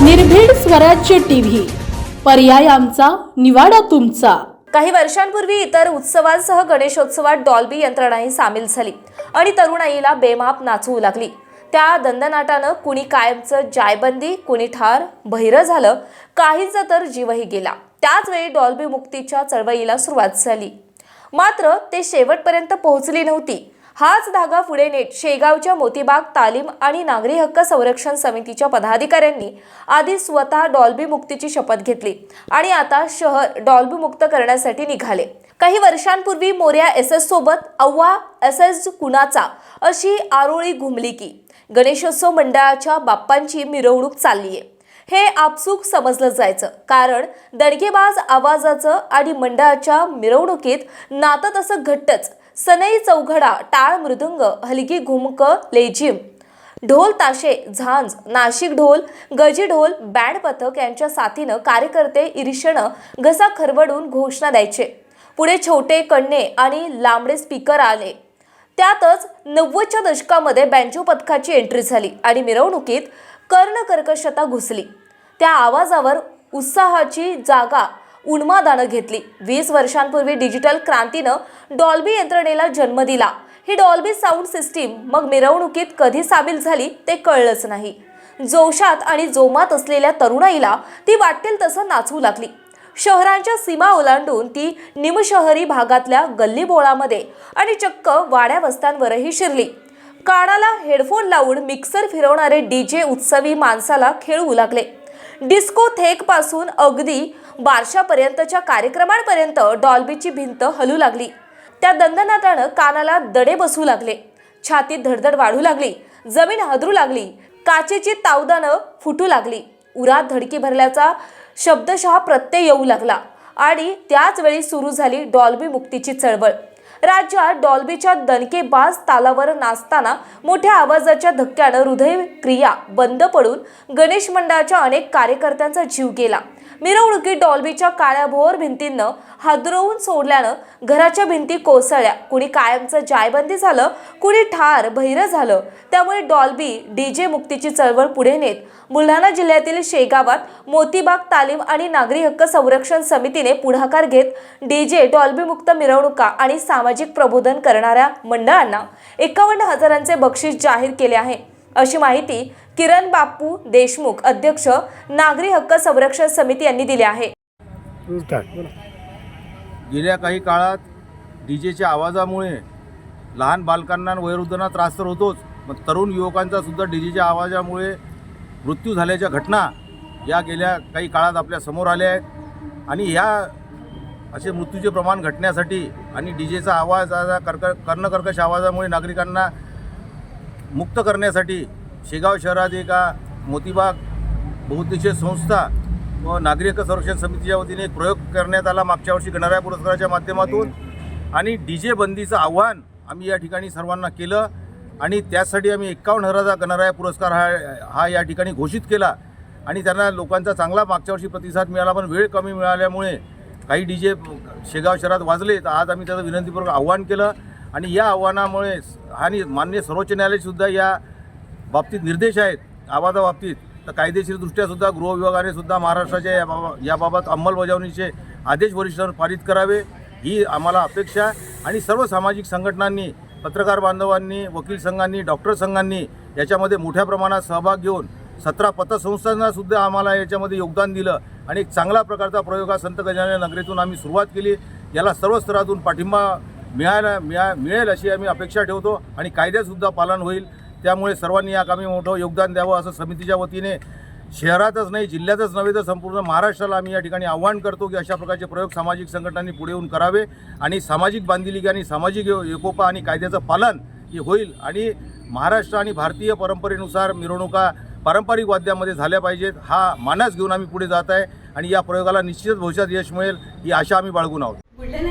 निर्भीड स्वराज्य टीव्ही. पर्याय आमचा निवाडा तुमचा. काही वर्षांपूर्वी इतर उत्सवांसह गणेशोत्सवात डॉल्बी यंत्रणाही सामील झाली आणि तरुणाईला बेमाप नाचवू लागली. त्या दंदनाटानं कुणी कायमचं जायबंदी कुणी ठार बहिरं झालं काहींचा तर जीवही गेला. त्याच वेळी डॉल्बी मुक्तीच्या चळवळीला सुरुवात झाली. मात्र ते शेवटपर्यंत पोहोचली नव्हती. हाच धागा पुढे नेट शेगावच्या मोतीबाग तालीम आणि नागरी हक्क संरक्षण समितीच्या पदाधिकाऱ्यांनी आधी स्वतः डॉल्बी मुक्तीची शपथ घेतली आणि आता शहर डॉल्बी मुक्त करण्यासाठी निघाले. काही वर्षांपूर्वी मोर्या एस एस सोबत अव्वा एस एस कुणाचा अशी आरोळी घुमली की गणेशोत्सव मंडळाच्या बाप्पांची मिरवणूक चालली आहे. हे आपसूक समजलं जायचं कारण दणकेबाज आवाजाचं आणि मंडळाच्या मिरवणुकीत नातं तसं घट्टच सनई चौघडा टाळ मृदुंग हलगी घुमक लेझिम. ढोल ताशे झांज नाशिक ढोल गजी ढोल बँड पथक यांच्या साथीनं कार्यकर्ते ईर्षेनं घसा खरवडून घोषणा द्यायचे. पुढे छोटे कण्णे आणि लांबडे स्पीकर आले. त्यातच नव्वदच्या दशकामध्ये बँजो पथकाची एंट्री झाली आणि मिरवणुकीत कर्णकर्कशता घुसली. त्या आवाजावर उत्साहाची जागा उन्मादानं घेतली. वीस वर्षांपूर्वी डिजिटल क्रांतीनं डॉल्बी यंत्रणेला जन्म दिला. ही डॉल्बी साऊंड सिस्टीम मग मिरवणुकीत कधी सामील झाली ते कळलंच नाही. जोशात आणि जोमात असलेल्या तरुणाईला ती वाटेल तसं नाचवू लागली. शहरांच्या सीमा ओलांडून ती निमशहरी भागातल्या गल्लीबोळामध्ये आणि चक्क वाड्या वस्त्यांवरही शिरली. कानाला हेडफोन लावून मिक्सर फिरवणारे डीजे उत्सवी माणसाला खेळवू लागले. डिस्को थेकपासून अगदी बारशापर्यंतच्या कार्यक्रमांपर्यंत डॉल्बीची भिंत हलू लागली. त्या दंदनाटानं कानाला दडे बसू लागले. छातीत धडधड वाढू लागली. जमीन हदरू लागली. काचेची तावदानं फुटू लागली. उरात धडकी भरल्याचा शब्दशः प्रत्यय येऊ लागला आणि त्याच वेळी सुरू झाली डॉल्बी मुक्तीची चळवळ. राज्यात डॉल्बीच्या दणकेबाज तालावर नाचताना मोठ्या आवाजाच्या धक्क्यानं हृदय क्रिया बंद पडून गणेश मंडळाच्या अनेक कार्यकर्त्यांचा जीव गेला. मिरवणुकीत डॉल्बीच्या काळ्याभोर भिंतींनं हादरवून सोडल्यानं घराच्या भिंती कोसळल्या. कुणी कायमचं जायबंदी झालं कुणी ठार बहिरं झालं. त्यामुळे डॉल्बी डीजे मुक्तीची चळवळ पुढे नेत. बुलढाणा जिल्ह्यातील शेगावात मोतीबाग तालीम आणि नागरी हक्क संरक्षण समितीने पुढाकार घेत डीजे डॉल्बी मुक्त मिरवणुका आणि सामाजिक प्रबोधन करणाऱ्या मंडळांना एकावन्न हजारांचे बक्षीस जाहीर केले आहे. अशी माहिती किरण बापू देशमुख अध्यक्ष नागरी हक्क संरक्षण समिती यांनी दिली आहे. गेल्या काही काळात डी जेच्या आवाजामुळे लहान बालकांना वयोवृद्धांना त्रास तर होतोच. मग तरुण युवकांचा सुद्धा डी जेच्या आवाजामुळे मृत्यू झाल्याच्या घटना या गेल्या काही काळात आपल्यासमोर आल्या आहेत. आणि ह्या असे मृत्यूचे प्रमाण घटण्यासाठी आणि डी जेचा आवाज आता कर्क कर्णकर्कश आवाजामुळे नागरिकांना मुक्त करण्यासाठी शेगाव शहरात एका मोतीबाग बहुउद्देशीय संस्था व नागरिक संरक्षण समितीच्या वतीने एक प्रयोग करण्यात आला मागच्या वर्षी गणराया पुरस्काराच्या माध्यमातून. आणि डी जे बंदीचं आव्हान आम्ही या ठिकाणी सर्वांना केलं आणि त्यासाठी आम्ही एकावन्न हजाराचा गणराया पुरस्कार हा हा या ठिकाणी घोषित केला. आणि त्यांना लोकांचा चांगला मागच्या वर्षी प्रतिसाद मिळाला पण वेळ कमी मिळाल्यामुळे काही डी जे शेगाव शहरात वाजले तर आज आम्ही त्याचं विनंतीपूर्वक आव्हान केलं आणि या आव्हानामुळे आणि मान्य सर्वोच्च न्यायालयसुद्धा या बाबतीत निर्देश आहेत आवाजाबाबतीत तर कायदेशीरदृष्ट्या सुद्धा सुद्धा महाराष्ट्राच्या या बाबा याबाबत अंमलबजावणीचे आदेश वरिष्ठांवर पारित करावे ही आम्हाला अपेक्षा आणि सर्व सामाजिक संघटनांनी पत्रकार बांधवांनी वकील संघांनी डॉक्टर संघांनी याच्यामध्ये मोठ्या प्रमाणात सहभाग घेऊन सतरा पतसंस्थांनासुद्धा आम्हाला याच्यामध्ये योगदान दिलं आणि एक चांगला प्रकारचा प्रयोग हा संत गजानन नगरीतून आम्ही सुरुवात केली. याला सर्व स्तरातून पाठिंबा मिळायला मिळा मिळेल अशी आम्ही अपेक्षा ठेवतो आणि कायद्यातसुद्धा पालन होईल. त्यामुळे सर्वांनी या कामी मोठं योगदान द्यावं असं समितीच्या वतीने शहरातच नाही जिल्ह्यातच नव्हे तर संपूर्ण महाराष्ट्राला आम्ही या ठिकाणी आव्हान करतो की अशा प्रकारचे प्रयोग सामाजिक संघटनांनी पुढे येऊन करावे आणि सामाजिक बांधिलकी आणि सामाजिक एकोपा आणि कायद्याचं पालन हे होईल आणि महाराष्ट्र आणि भारतीय परंपरेनुसार मिरवणुका पारंपरिक वाद्यामध्ये झाल्या पाहिजेत हा मानस घेऊन आम्ही पुढे जात आहे आणि या प्रयोगाला निश्चितच भविष्यात यश मिळेल ही आशा आम्ही बाळगून आहोत.